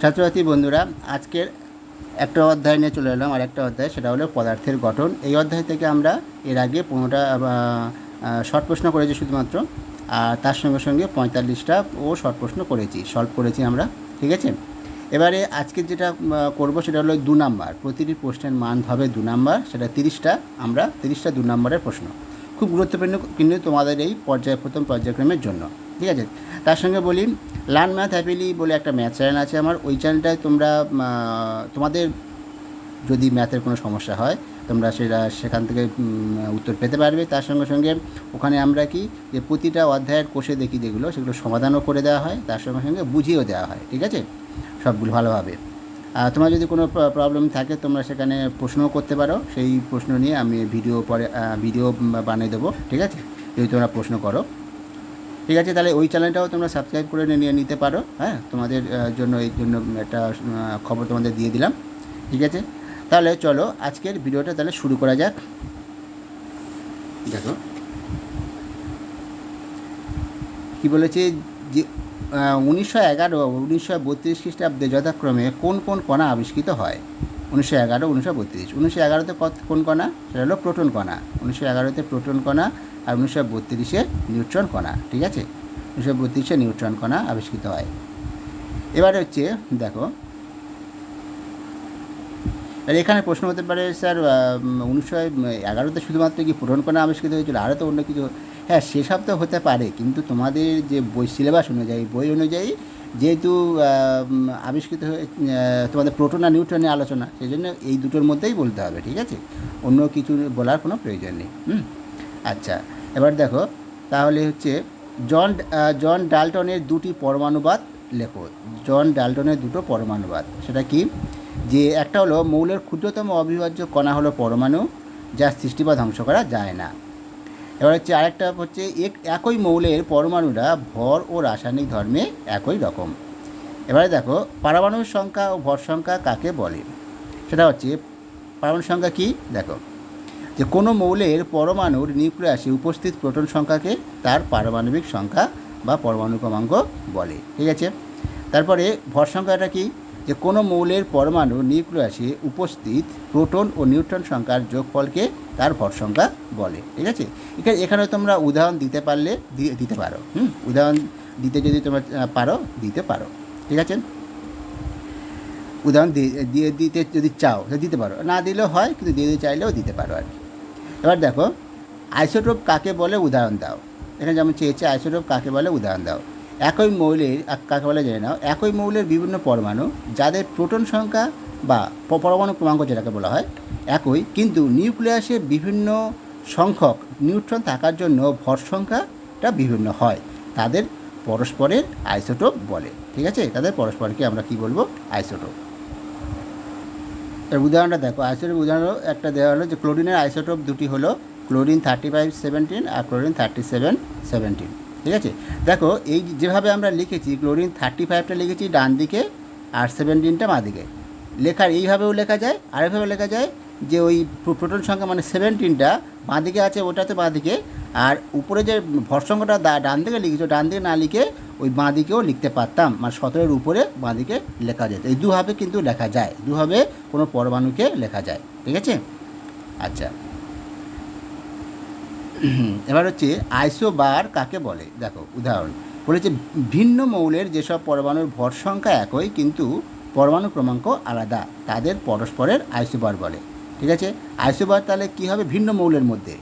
ছাত্রছাত্রী বন্ধুরা, আজকের একটা অধ্যায় নিয়ে চলে এলাম, আর একটা অধ্যায়, সেটা হলো পদার্থের গঠন। এই অধ্যায় থেকে আমরা এর আগে পনেরোটা শর্ট প্রশ্ন করেছি শুধুমাত্র, আর তার সঙ্গে সঙ্গে পঁয়তাল্লিশটা ও শর্ট প্রশ্ন করেছি, সলভ করেছি আমরা, ঠিক আছে? এবারে আজকে যেটা করব সেটা হলো দু নাম্বার, প্রতিটি প্রশ্নের মান হবে দু নাম্বার, সেটা তিরিশটা, আমরা তিরিশটা দু নাম্বারের প্রশ্ন। খুব গুরুত্বপূর্ণ কিন্তু তোমাদের এই পর্যায়, প্রথম পর্যায়ক্রমের জন্য। ঠিক আছে? তার সঙ্গে বলি লার্ন ম্যাথ হ্যাপিলি বলে একটা ম্যাথ চ্যানেল আছে আমার। ওই চ্যানেলটায় তোমরা তোমাদের যদি ম্যাথের কোনো সমস্যা হয়, তোমরা সেটা সেখান থেকে উত্তর পেতে পারবে। তার সঙ্গে সঙ্গে ওখানে আমরা কি, যে প্রতিটা অধ্যায়ের কোষে দেখি যেগুলো, সেগুলো সমাধানও করে দেওয়া হয়। তার সঙ্গে সঙ্গে বুঝিয়েও দেওয়া হয়, ঠিক আছে? সবগুলো ভালোভাবে। আর তোমার যদি কোনো প্রবলেম থাকে, তোমরা সেখানে প্রশ্নও করতে পারো। সেই প্রশ্ন নিয়ে আমি ভিডিও পরে ভিডিও বানিয়ে দেবো, ঠিক আছে? যদি তোমরা প্রশ্ন করো। ঠিক আছে, তাহলে ওই চ্যানেলটাও তোমরা সাবস্ক্রাইব করে নিয়ে নিতে পারো হ্যাঁ? তোমাদের জন্য, এই জন্য একটা খবর তোমাদের দিয়ে দিলাম, ঠিক আছে? তাহলে চলো, আজকের ভিডিওটা তাহলে শুরু করা যাক। দেখো। কি বলেছে যে উনিশশো এগারো, উনিশশো বত্রিশ খ্রিস্টাব্দে যথাক্রমে কোন কোন কণা আবিষ্কৃত হয়? উনিশশো এগারো, উনিশশো বত্রিশ। উনিশশো এগারোতে কোন কণা? সেটা হলো প্রোটন কণা। উনিশশো এগারোতে প্রোটন কণা আর উনিশশো বত্রিশে নিউট্রন কণা, ঠিক আছে? উনিশশো বত্রিশে নিউট্রন কণা আবিষ্কৃত হয়। এবারে হচ্ছে, দেখো আর এখানে প্রশ্ন হতে পারে, স্যার উনিশশো এগারোতে শুধুমাত্র কি প্রোটন কণা আবিষ্কৃত হয়েছিল? আরও তো অন্য কিছু হ্যাঁ সেসব তো হতে পারে, কিন্তু তোমাদের যে বই সিলেবাস অনুযায়ী, বই অনুযায়ী যেহেতু আবিষ্কৃত হয়ে তোমাদের প্রোটন আর নিউট্রন আলোচনা সেই জন্য এই দুটোর মধ্যেই বলতে হবে, ঠিক আছে? অন্য কিছু বলার কোনো প্রয়োজন নেই, হুম? আচ্ছা এবার দেখো, তাহলে হচ্ছে জন জন ডাল্টনের দুটি পরমাণুবাদ লেখো। জন ডাল্টনের দুটো পরমাণুবাদ, সেটা কি? যে একটা হলো মৌলের ক্ষুদ্রতম অবিভাজ্য কণা হলো পরমাণু, যা সৃষ্টি বা ধ্বংস করা যায় না। এবার হচ্ছে আরেকটা হচ্ছে, এক- একই মৌলের পরমাণুরা ভর ও রাসায়নিক ধর্মে একই রকম। এবারে দেখো পারমাণবিক সংখ্যা ও ভর সংখ্যা কাকে বলে? সেটা হচ্ছে পারমাণবিক সংখ্যা কি? দেখো যে কোনো মৌলের পরমাণুর নিউক্লিয়াসে উপস্থিত প্রোটন সংখ্যাকে তার পারমাণবিক সংখ্যা বা পরমাণু ক্রমাঙ্ক বলে। ঠিক আছে? তারপরে ভর সংখ্যাটা কি? যে কোনো মৌলের পরমাণু নিউক্লিয়াসে উপস্থিত প্রোটন ও নিউট্রন সংখ্যার যোগফলকে তার ভর সংখ্যা বলে। ঠিক আছে? এখানে এখানে তোমরা উদাহরণ দিতে পারলে দিতে পারো। হুম? উদাহরণ দিতে যদি তোমরা পারো, দিতে পারো। ঠিক আছে? উদাহরণ দিয়ে দিতে যদি চাও দিতে পারো। না দিলেও হয়, কিন্তু দিয়ে দিতে চাইলেও দিতে পারো আর কি। এবার দেখো আইসোটোপ কাকে বলে? উদাহরণ দাও। এখানে যেমন চেয়েছে আইসোটোপ কাকে বলে? উদাহরণ দাও। একই মৌলের কাকে বলে জেনে নাও, একই মৌলের বিভিন্ন পরমাণু, যাদের প্রোটন সংখ্যা বা পরমাণু ক্রমাঙ্ক যেটাকে বলা হয়, একই, কিন্তু নিউক্লিয়াসে বিভিন্ন সংখ্যক নিউট্রন থাকার জন্য ভর সংখ্যাটা বিভিন্ন হয়। তাদের পরস্পরের আইসোটোপ বলে। ঠিক আছে? তাদের পরস্পরকে আমরা কি বলব? আইসোটোপ এর উদাহরণটা দেখো আইসোটোপ উদাহরণ একটা দেওয়া হলো যে ক্লোরিনের আইসোটোপ দুটি হলো ক্লোরিন থার্টি ফাইভ সেভেন্টিন আর ক্লোরিন থার্টি সেভেন সেভেন্টিন ঠিক আছে? দেখো, এই যেভাবে আমরা লিখেছি ক্লোরিন থার্টি ফাইভটা লিখেছি ডান দিকে আর সেভেন্টিনটা বাঁ দিকে। লেখার এইভাবেও লেখা যায়, আরেকভাবে লেখা যায় যে ওই প্রোটন সংখ্যা মানে সেভেন্টিনটা বাঁ দিকে আছে, ওটাতে বাঁ দিকে। আর উপরে যে ভর সংখ্যাটা ডান দিকে লিখেছো, ডান দিকে না লিখে ওই বাঁ দিকেও লিখতে পারতাম। মানে সতেরোর উপরে বাঁ দিকে লেখা যেত। এই দুভাবে কিন্তু লেখা যায়। দুভাবে কোনো পরমাণুকে লেখা যায়, ঠিক আছে? আচ্ছা। এবার হচ্ছে আইসোবার কাকে বলে? দেখো, উদাহরণ। বলেছে ভিন্ন মৌলের যেসব পরমাণুর ভর সংখ্যা একই, কিন্তু পরমাণু ক্রমাঙ্ক আলাদা। তাদের পরস্পরের আইসোবার বলে, ঠিক আছে? আইসোবার তাহলে কী হবে? ভিন্ন মৌলের মধ্যে।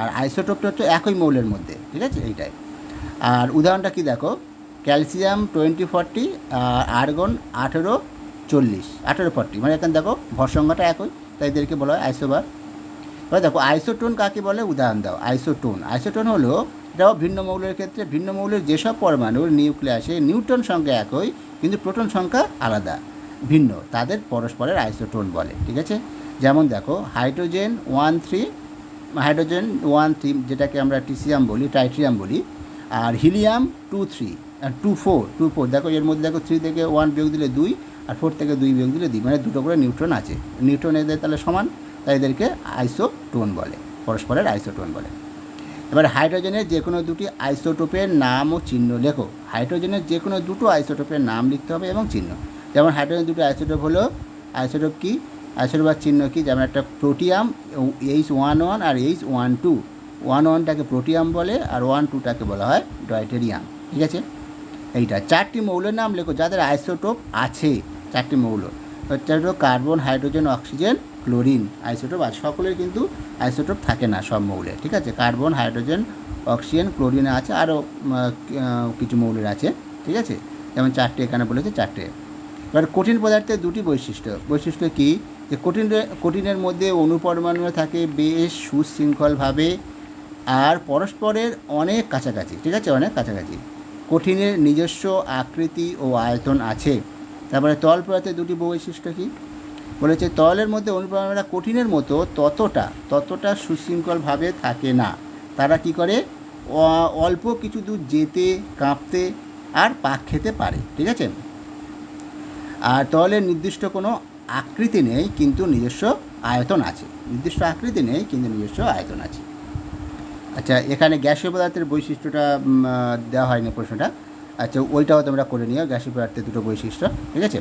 আর আইসোটোপটা তো একই মৌলের মধ্যে, ঠিক আছে? এইটাই। আর উদাহরণটা কি দেখো? ক্যালসিয়াম টোয়েন্টি ফর্টি আর আর্গন আঠেরো চল্লিশ, আঠেরো ফর্টি মানে এখানে দেখো ভর সংখ্যাটা একই, তাই এদেরকে বলা হয় আইসোবার এবার দেখো আইসোটোন কাকে বলে? উদাহরণ দাও আইসোটোন আইসোটোন হলো এটাও ভিন্ন মৌলের ক্ষেত্রে, ভিন্ন মৌলের যেসব পরমাণুর নিউক্লিয়াসে নিউট্রন সংখ্যা একই, কিন্তু প্রোটন সংখ্যা আলাদা, ভিন্ন। তাদের পরস্পরের আইসোটোন বলে, ঠিক আছে? যেমন দেখো hydrogen one three hydrogen one three যেটাকে আমরা টিসিয়াম বলি টাইট্রিয়াম বলি, আর হিলিয়াম টু থ্রি আর টু ফোর টু ফোর দেখো, এর মধ্যে দেখো থ্রি থেকে ওয়ান বিয়োগ দিলে দুই আর ফোর থেকে দুই বিয়োগ দিলে দুই মানে দুটো করে নিউট্রন আছে। নিউট্রন এদের তাহলে সমান, তাই এদেরকে আইসোটোন বলে, পরস্পরের আইসোটোন বলে। এবার হাইড্রোজেনের যে কোনো দুটি আইসোটোপের নাম ও চিহ্ন লেখো। হাইড্রোজেনের যে কোনো দুটো আইসোটোপের নাম লিখতে হবে এবং চিহ্ন। যেমন হাইড্রোজেন দুটো আইসোটোপ হলো আইসোটোপ কি? আইসোটোপার চিহ্ন কি? যেমন একটা প্রোটিয়াম এইচ ওয়ান ওয়ান আর এইচ ওয়ান টু ওয়ান ওয়ানটাকে প্রোটিয়াম বলে, আর ওয়ান টুটাকে বলা হয় ডয়টেরিয়াম ঠিক আছে? এইটা। চারটি মৌলের নাম লেখো, যাদের আইসোটোপ আছে, চারটি মৌল। হচ্ছে carbon, hydrogen, oxygen, chlorine. Isotope আছে, সকলের কিন্তু আইসোটোপ থাকে না সব মৌলে, ঠিক আছে? কার্বন, হাইড্রোজেন, অক্সিজেন, ক্লোরিন আছে, আরও কিছু মৌলের আছে, ঠিক আছে? যেমন চারটে এখানে বলেছে, চারটে। এবার কঠিন পদার্থের দুটি বৈশিষ্ট্য। বৈশিষ্ট্য কি? যে কঠিন কঠিনের মধ্যে অনুপরমাণু থাকে বেশ সুশৃঙ্খলভাবে, আর পরস্পরের অনেক কাছাকাছি, ঠিক আছে? অনেক কাছাকাছি। কঠিনের নিজস্ব আকৃতি ও আয়তন আছে। তারপরে তল পদার্থের দুটি বৈশিষ্ট্য কি? বলেছে তরলের মধ্যে অনুপ্রমাণরা কঠিনের মতো ততটা ততটা সুশৃঙ্খলভাবে থাকে না। তারা কি করে? অল্প কিছু দূর যেতে, কাঁপতে আর পাক খেতে পারে, ঠিক আছে? আর তরলের নির্দিষ্ট কোনো আকৃতি নেই, কিন্তু নিজস্ব আয়তন আছে। নির্দিষ্ট আকৃতি নেই, কিন্তু নিজস্ব আয়তন আছে। আচ্ছা এখানে গ্যাসীয় পদার্থের বৈশিষ্ট্যটা দেওয়া হয়নি প্রশ্নটা। আচ্ছা ওইটাও তোমরা করে নিও, গ্যাসীয় পদার্থের দুটো বৈশিষ্ট্য, ঠিক আছে?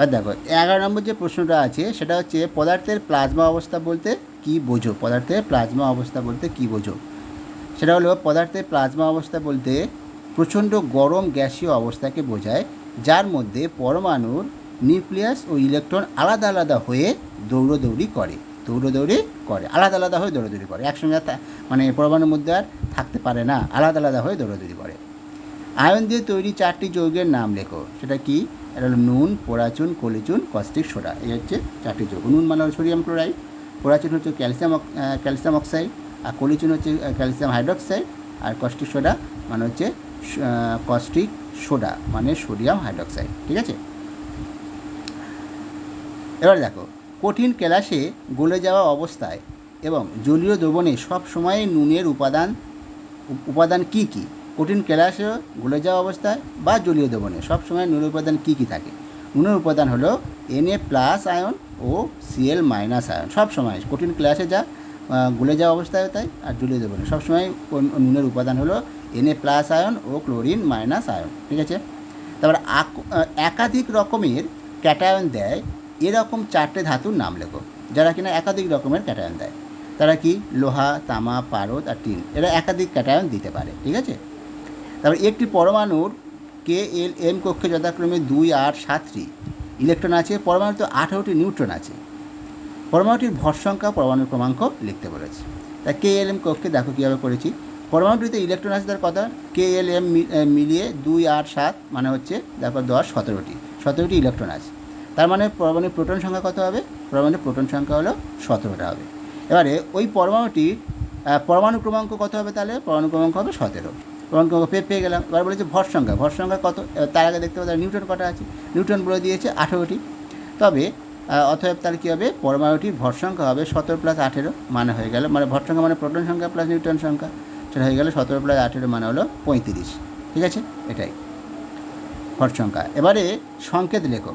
আর দেখো, এগারো নম্বর যে প্রশ্নটা আছে, সেটা হচ্ছে পদার্থের প্লাজমা অবস্থা বলতে কি বোঝো? পদার্থের প্লাজমা অবস্থা বলতে কি বোঝো? সেটা হলো, পদার্থের প্লাজমা অবস্থা বলতে প্রচণ্ড গরম গ্যাসীয় অবস্থাকে বোঝায়, যার মধ্যে পরমাণুর নিউক্লিয়াস ও ইলেকট্রন আলাদা আলাদা হয়ে দৌড়দৌড়ি করে। দৌড়দৌড়ি করে, আলাদা আলাদা হয়ে দৌড়দৌড়ি করে। একসঙ্গে মানে পরমাণুর মধ্যে আর থাকতে পারে না, আলাদা আলাদা হয়ে দৌড়দৌড়ি করে। আয়ন দিয়ে তৈরি চারটি যৌগের নাম লেখো। সেটা কি? এটা হলো নুন, পোড়াচুন, কলিচুন, কস্টিক, সোডা। এই হচ্ছে চারটি যৌগ। নুন মানে হলো সোডিয়াম ক্লোরাইড, পোড়াচুন হচ্ছে ক্যালসিয়াম ক্যালসিয়াম অক্সাইড, আর কলিচুন হচ্ছে ক্যালসিয়াম হাইড্রোক্সাইড, আর কস্টিক সোডা মানে হচ্ছে কস্টিক সোডা মানে সোডিয়াম হাইড্রোক্সাইড। ঠিক আছে? এবার দেখো কঠিন কেলাসে গলে যাওয়া অবস্থায় এবং জলীয় দ্রবণে সব সময় নুনের উপাদান উপাদান কি কি? কঠিন কেলাসে গলে যাওয়া অবস্থায় বা জলীয় দ্রবণে সব সময় নুনের উপাদান কি কি থাকে? নুনের উপাদান হলো এনএ প্লাস আয়ন ও সিএল মাইনাস আয়ন সব সময় কঠিন ক্লাসে যা গলে যাওয়া অবস্থায় তাই, আর জলীয় দ্রবণে। সবসময় নুনের উপাদান হলো এনএ প্লাস আয়ন ও ক্লোরিন মাইনাস আয়ন ঠিক আছে? তারপর একাধিক রকমের ক্যাটায়ন দেয় এরকম চারটে ধাতুর নাম লেখো, যারা কিনা একাধিক রকমের ক্যাটায়ন দেয়। তারা কি? লোহা, তামা, পারদ আর টিন। এরা একাধিক ক্যাটায়ন দিতে পারে, ঠিক আছে? তারপর একটি পরমাণুর কে এল এম কক্ষে যথাক্রমে দুই আট সাতটি ইলেকট্রন আছে, পরমাণুতে আঠারোটি নিউট্রন আছে। পরমাণুটির ভর সংখ্যা পরমাণুর ক্রমাঙ্ক লিখতে বলেছে। তা কে এল এম কক্ষে দেখো কীভাবে করেছি। পরমাণুটিতে ইলেকট্রন আছে তার কথা কে এল এম মিলিয়ে দুই আট সাত মানে হচ্ছে, দেখো দশ, সতেরোটি। সতেরোটি ইলেকট্রন আছে। তার মানে পরমাণুর প্রোটন সংখ্যা কত হবে? পরমাণুর প্রোটন সংখ্যা হলো সতেরোটা হবে। এবারে ওই পরমাণুটির পরমাণু ক্রমাঙ্ক কত হবে তাহলে? পরমাণু ক্রমাঙ্ক হবে সতেরো। পরমাণু ক্রমাঙ্ক পেয়ে পেয়ে গেলাম। এবার বলেছে ভর সংখ্যা। ভর সংখ্যা কত? তার আগে দেখতে পাবো নিউটন কটা আছে? নিউটন বলে দিয়েছে আঠেরোটি। তবে আহ, তার কী হবে? পরমাণুটির ভর সংখ্যা হবে সতেরো প্লাস আঠেরো মানে হয়ে গেল। মানে ভর সংখ্যা মানে প্রোটন সংখ্যা প্লাস নিউটন সংখ্যা। সেটা হয়ে গেল সতেরো প্লাস আঠেরো মানে হলো পঁয়ত্রিশ। ঠিক আছে? এটাই। ভর সংখ্যা। এবারে সংকেত লেখো।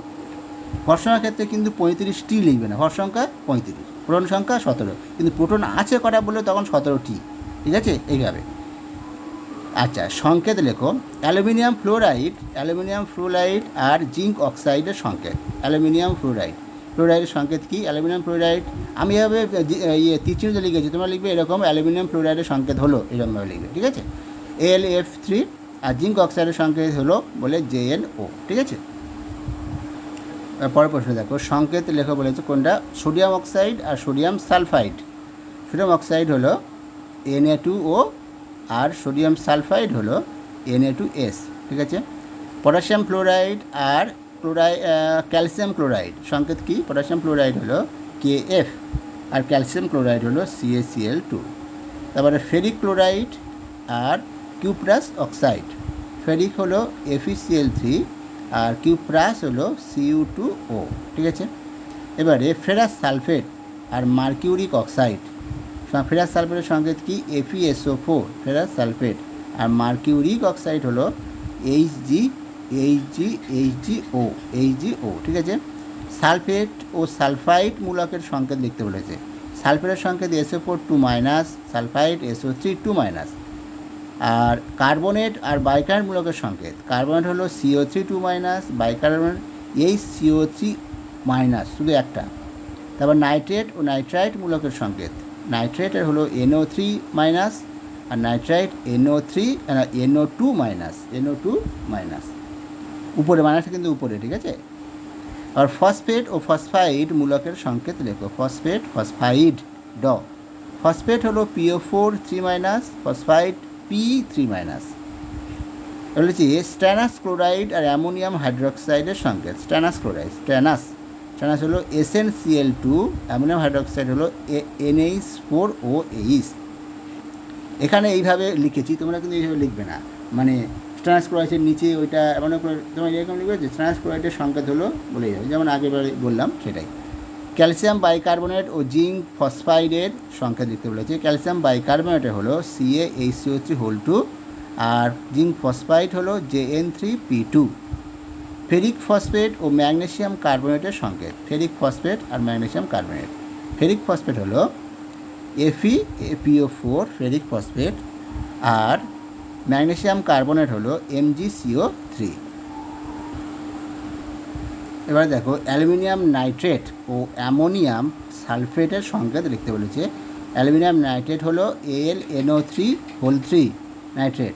ভর সংখ্যার ক্ষেত্রে কিন্তু পঁয়ত্রিশটি লিখবে না। ভর সংখ্যা পঁয়ত্রিশ, প্রোটন সংখ্যা সতেরো। কিন্তু প্রোটন আছে কটা বললে তখন সতেরোটি ঠিক আছে? এইভাবে। আচ্ছা সংকেত লেখো। অ্যালুমিনিয়াম ফ্লোরাইড অ্যালুমিনিয়াম ফ্লোরাইড আর জিঙ্ক অক্সাইডের সংকেত। Aluminium fluoride. ফ্লোরাইডের সংকেত কি? Aluminium fluoride. আমি এভাবে ইয়ে তীরচিহ্নিত লিখেছি। তোমরা লিখবে এরকম, অ্যালুমিনিয়াম ফ্লোরাইডের সংকেত হলো, এরকমভাবে লিখবে, ঠিক আছে? এল এফ থ্রি আর জিঙ্ক অক্সাইডের সংকেত হলো বলে জে এন ও, ঠিক আছে? পরের প্রশ্ন দেখো, সংকেত লেখা বলেছে কোনটা? সোডিয়াম অক্সাইড আর সোডিয়াম সালফাইড। সোডিয়াম অক্সাইড হলো এন টু ও আর সোডিয়াম সালফাইড হলো এন টু এস ঠিক আছে? পটাশিয়াম ফ্লোরাইড আর ক্লোরাই ক্যালসিয়াম ক্লোরাইড। সংকেত কি? পটাশিয়াম ক্লোরাইড হলো কে এফ আর ক্যালসিয়াম ক্লোরাইড হলো C A C L two তারপরে ফেরিক ক্লোরাইড আর কিউপ্রাস অক্সাইড। ফেরিক হলো F E C L three আর কিউপ্রাস হলো সিইউ টু ও ঠিক আছে? এবারে ফেরাস সালফেট আর মার্কিউরিক অক্সাইড। ফেরাস সালফেটের সংকেত কি? F E S O four ferrous sulphate. আর মার্কিউরিক অক্সাইড হলো H G H G H G O H G O ঠিক আছে? সালফেট ও সালফাইড মূলকের সংকেত লিখতে বলেছে। সালফেটের সংকেত SO four two minus sulphide SO three two minus আর কার্বনেট আর bicarbonate মূলকের সংকেত। কার্বনেট হলো CO three two minus bicarbonate H CO three minus শুধু একটা। তারপর নাইট্রেট ও নাইট্রাইট মূলকের সংকেত। নাইট্রেটের হলো এনও থ্রি মাইনাস আর nitrite NO three NO two minus NO two minus উপরে মাইনাসটা কিন্তু উপরে, ঠিক আছে? আর ফসফেট ও ফসফাইড মূলকের সংকেত লেখো। ফসফেট ফসফাইড ড। ফসফেট হলো P O four three minus phosphide P three minus হচ্ছে স্ট্যানাস ক্লোরাইড আর অ্যামোনিয়াম হাইড্রোক্সাইডের সংকেত স্ট্যানাস ক্লোরাইড স্ট্যানাস স্ট্যানাস হলো SN CL two ammonium hydroxide হলো এনএইচ ফোর ও এইচ এখানে এইভাবে লিখেছি, তোমরা কিন্তু এইভাবে লিখবে না। মানে স্ট্যানাস ক্লোরাইডের নিচে ওইটা এমন তোমরা এরকম লিখবে যে স্ট্যানাস ক্লোরাইডের সংকেত হলো, বলে যাবে। যেমন আগেবার বললাম, সেটাই। ক্যালসিয়াম বাইকার্বনেট ও জিঙ্ক ফসফাইডের সংখ্যা দেখতে বলেছে। ক্যালসিয়াম বাইকার্বনেটে হলো C A H C O three whole two R zinc phosphide হলো Z N three P two ferric phosphate ও ম্যাগনেসিয়াম কার্বনেটের সংকেত ফেরিক ফসফেট আর ম্যাগনেসিয়াম কার্বনেট। ফেরিক ফসফেট হলো F E E P O four ferric phosphate আর magnesium carbonate হলো M G C O three এবার দেখো, aluminium nitrate ও ammonium সালফেটের সংকেত লিখতে বলেছে। অ্যালুমিনিয়াম নাইট্রেট হলো L NO three whole three nitrate.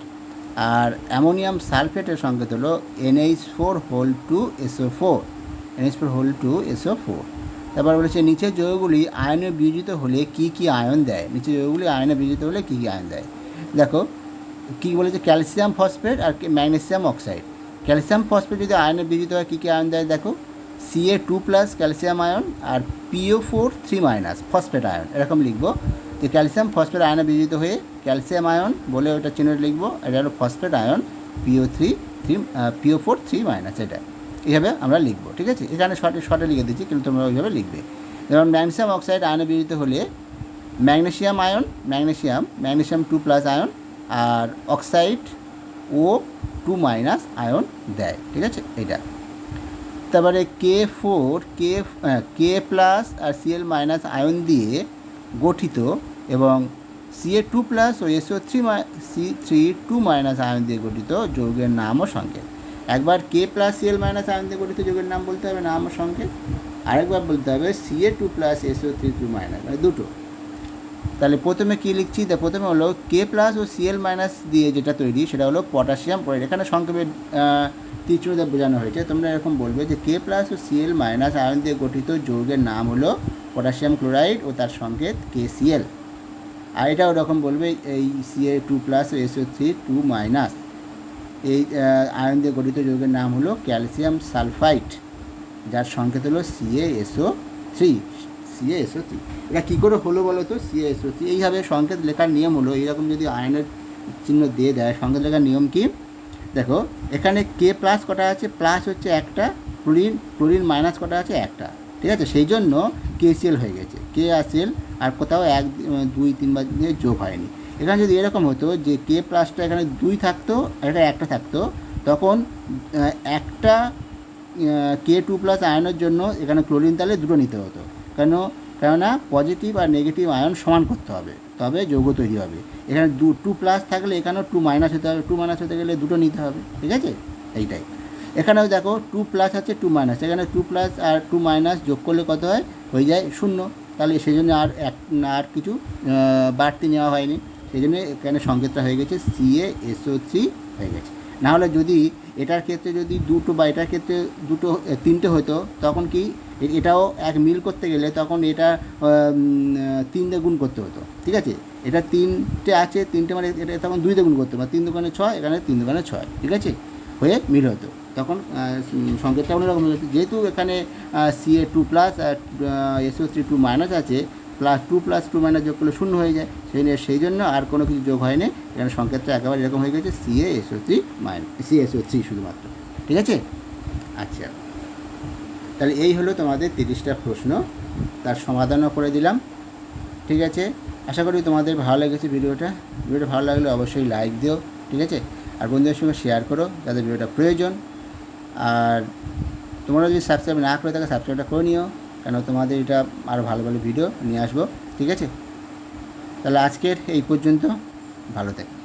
আর অ্যামোনিয়াম সালফেটের সংকেত হলো N H four whole two S O four N H four whole two S O four. তারপর বলেছে, নিচের যৌগগুলি আয়নে বিয়োজিত হলে কি কি আয়ন দেয়? নিচের যৌগগুলি আয়নে বিয়োজিত হলে কী কী আয়ন দেয়? দেখো, কী বলেছে? ক্যালসিয়াম ফসফেট আর ম্যাগনেসিয়াম অক্সাইড। ক্যালসিয়াম ফসফেট যদি আয়নে বিয়োজিত হয়, কী কী আয়ন দেয় দেখো? CA two plus calcium ion আর PO four three minus phosphate ion, এরকম লিখব। যে ক্যালসিয়াম ফসফেট আয়নে বিয়োজিত হয়ে ক্যালসিয়াম আয়ন বলে ওটা চিহ্ন লিখব, এটা হলো phosphate ion PO three three PO four three minus এটা। এইভাবে আমরা লিখব, ঠিক আছে? এখানে শর্টে শর্টে লিখে দিচ্ছি, কিন্তু তোমরা ওইভাবে লিখবে। যেমন ম্যাগনেসিয়াম অক্সাইড আয়নে বিয়োজিত হলে magnesium ion, magnesium magnesium two plus ion আর oxide O two minus ion দেয়, ঠিক আছে? এটা তারপরে K four, K K plus আর সিএল মাইনাস আয়ন দিয়ে গঠিত এবং সিএ টু প্লাস ও SO three C three two minus ion দিয়ে গঠিত যৌগের নাম ও সংকেত। একবার K plus CL minus ion দিয়ে গঠিত যৌগের নাম বলতে হবে, নাম ও সংকেত। আরেকবার বলতে হবে CA two plus SO three two minus মানে দুটো। তাহলে প্রথমে কী লিখছি? তা প্রথমে হলো কে প্লাস ও সিএল মাইনাস দিয়ে যেটা তৈরি, সেটা হলো পটাশিয়াম ক্লোরাইড এখানে সংক্ষেপে তীক্ষ্ণতা বোঝানো হয়েছে। তোমরা এরকম বলবে যে কে প্লাস ও সিএল মাইনাস আয়ন দিয়ে গঠিত যৌগের নাম হলো পটাশিয়াম ক্লোরাইড ও তার সংকেত কে সিএল আর এটা ওরকম বলবে এই সিএ টু প্লাস ও এসও থ্রি টু মাইনাস এই আয়ন দিয়ে গঠিত যৌগের নাম হলো ক্যালসিয়াম সালফাইড যার সংকেত হলো SO three CA SO three এটা কী করে হলো বলো তো? সিএ এসও থ্রি এইভাবে সংকেত লেখার নিয়ম হলো, এইরকম যদি আয়নের চিহ্ন দিয়ে দেয়, সংকেত লেখার নিয়ম কি? দেখো, এখানে কে প্লাস কটা আছে? প্লাস হচ্ছে একটা ক্লোরিন ক্লোরিন মাইনাস কটা আছে? একটা। ঠিক আছে? সেই জন্য কেসিএল হয়ে গেছে। কে আসেল আর কোথাও এক, দুই তিনবার দিয়ে যোগ হয়নি। এখানে যদি এরকম হতো যে কে প্লাসটা এখানে দুই থাকতো আর এটা একটা থাকতো, তখন একটা কে টু প্লাস আয়নের জন্য এখানে ক্লোরিন তাহলে দুটো নিতে হতো। কেন? কেননা পজিটিভ আর নেগেটিভ আয়ন সমান করতে হবে, তবে যৌগ তৈরি হবে। এখানে দু টু প্লাস থাকলে এখানেও টু মাইনাস হতে হবে টু মাইনাস হতে গেলে দুটো নিতে হবে, ঠিক আছে? এইটাই। এখানেও দেখো টু প্লাস আছে টু মাইনাস এখানে টু প্লাস আর টু মাইনাস যোগ করলে কত হয়? হয়ে যায় শূন্য। তাহলে সেই জন্য আর এক, আর কিছু বাড়তি নেওয়া হয়নি। সেই জন্য এখানে সংকেতটা হয়ে গেছে সিএ এসও থ্রি হয়ে গেছে। নাহলে যদি এটার ক্ষেত্রে যদি দুটো বা এটার ক্ষেত্রে দুটো তিনটে হতো, তখন কি এটাও এক মিল করতে গেলে তখন এটা তিনটে গুণ করতে হতো, ঠিক আছে? এটা তিনটে আছে, তিনটে মানে এটা তখন দুইতে গুণ করতে হবে তিন দোকানে ছয়, এখানে তিন দোকানে ছয়, ঠিক আছে? হয়ে মিল হতো। তখন সংকেতটা অন্যরকম হতো। যেহেতু এখানে সিএ টু প্লাস আর এসও থ্রি টু মাইনাস আছে plus two plus two minus যোগ করলে শূন্য হয়ে যায়। সেই নিয়ে সেই জন্য আর কোনো কিছু যোগ হয়নি। এখানে সংকেতটা একেবারে এরকম হয়ে গেছে CA SO three minus C SO three শুধুমাত্র, ঠিক আছে? আচ্ছা। তাহলে এই হলো তোমাদের তিরিশটা প্রশ্ন। তার সমাধানও করে দিলাম। ঠিক আছে? আশা করি তোমাদের ভালো লেগেছে ভিডিওটা। ভিডিওটা ভালো লাগলে অবশ্যই লাইক দিও। ঠিক আছে? আর বন্ধুদের সঙ্গে শেয়ার করো যাদের ভিডিওটা প্রয়োজন। আর তোমরা যদি সাবস্ক্রাইব না করে থাকো সাবস্ক্রাইবটা করে নিও। কেন তোমাদের এটা আরও ভালো ভালো ভিডিও নিয়ে আসব। ঠিক আছে? তাহলে আজকের এই পর্যন্ত ভালো থেকো।